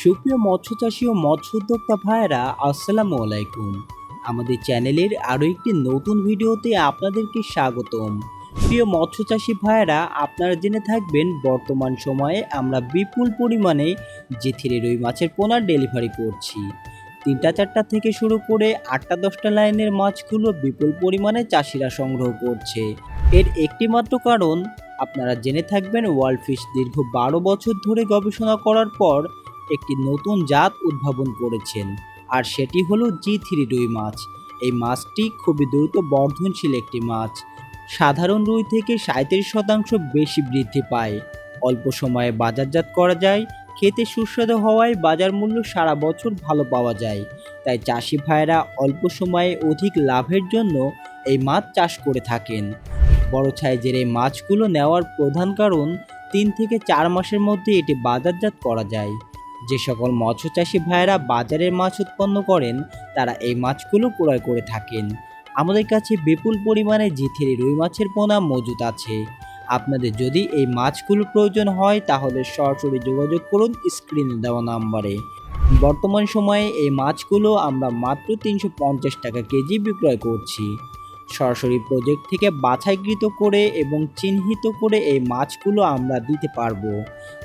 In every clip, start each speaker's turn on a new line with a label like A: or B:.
A: সুপ্রিয় মৎস্য চাষী ও মৎস্য উদ্যোক্তা ভাইয়েরা, আসসালামু আলাইকুম। আমাদের চ্যানেলের আরও একটি নতুন ভিডিওতে আপনাদেরকে স্বাগতম। প্রিয় মৎস্য চাষী ভাইয়েরা, আপনারা জেনে থাকবেন, বর্তমান সময়ে আমরা বিপুল পরিমাণে জিথিরে রুই মাছের পোনা ডেলিভারি করছি। তিনটা, চারটা থেকে শুরু করে আটটা, দশটা লাইনের মাছগুলো বিপুল পরিমাণে চাষিরা সংগ্রহ করছে। এর একটি মাত্র কারণ, আপনারা জেনে থাকবেন ওয়ার্ল্ড ফিশ দীর্ঘ বারো বছর ধরে গবেষণা করার পর একটি নতুন জাত উদ্ভাবন করেছেন, আর সেটি হলো জি থ্রি রুই মাছ। এই মাছটি খুবই দ্রুত বর্ধনশীল একটি মাছ। সাধারণ রুই থেকে সাঁত্রিশ শতাংশ বেশি বৃদ্ধি পায়। অল্প সময়ে বাজারজাত করা যায়, খেতে সুস্বাদু হওয়ায় বাজার মূল্য সারা বছর ভালো পাওয়া যায়। তাই চাষি ভাইয়েরা অল্প সময়ে অধিক লাভের জন্য এই মাছ চাষ করে থাকেন। বড় সাইজের এই মাছগুলো নেওয়ার প্রধান কারণ তিন থেকে চার মাসের মধ্যে এটি বাজারজাত করা যায়। যে সকল মৎস্য চাষি ভাইয়েরা বাজারের মাছ উৎপন্ন করেন, তারা এই মাছগুলো ক্রয় করে থাকেন। আমাদের কাছে বিপুল পরিমাণে জিথেরি রুই মাছের পোনা মজুদ আছে। আপনাদের যদি এই মাছগুলো প্রয়োজন হয়, তাহলে সরাসরি যোগাযোগ করুন স্ক্রিনে দেওয়া নাম্বারে। বর্তমান সময়ে এই মাছগুলো আমরা মাত্র তিনশো পঞ্চাশ টাকা কেজি বিক্রয় করছি। সরাসরি প্রজেক্ট থেকে বাছাইকৃত করে এবং চিহ্নিত করে এই মাছগুলো আমরা দিতে পারব।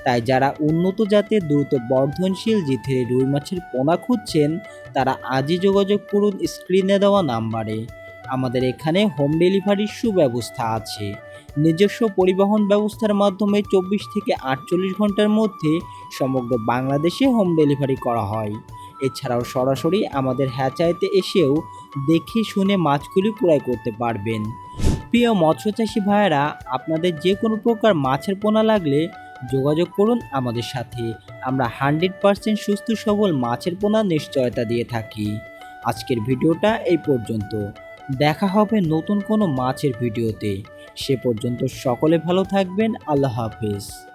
A: তাই যারা উন্নত জাতের দ্রুত বর্ধনশীল জিথে রুই মাছের পোনা খুঁজছেন, তারা আজই যোগাযোগ করুন স্ক্রিনে দেওয়া নাম্বারে আমাদের এখানে হোম ডেলিভারির সুব্যবস্থা আছে। নিজস্ব পরিবহন ব্যবস্থার মাধ্যমে চব্বিশ থেকে আটচল্লিশ ঘণ্টার মধ্যে সমগ্র বাংলাদেশে হোম ডেলিভারি করা হয়। এছাড়াও সরাসরি আমাদের হ্যাচাইতে এসেও দেখে শুনে মাছগুলি ক্রয় করতে পারবেন। প্রিয় মৎস্য চাষী ভাইয়েরা, আপনাদের যে কোনো প্রকার মাছের পোনা লাগলে যোগাযোগ করুন আমাদের সাথে। আমরা হান্ড্রেড পারসেন্ট সুস্থ সবল মাছের পোনা নিশ্চয়তা দিয়ে থাকি। আজকের ভিডিওটা এই পর্যন্ত। দেখা হবে নতুন কোনো মাছের ভিডিওতে। সে পর্যন্ত সকলে ভালো থাকবেন। আল্লাহ হাফেজ।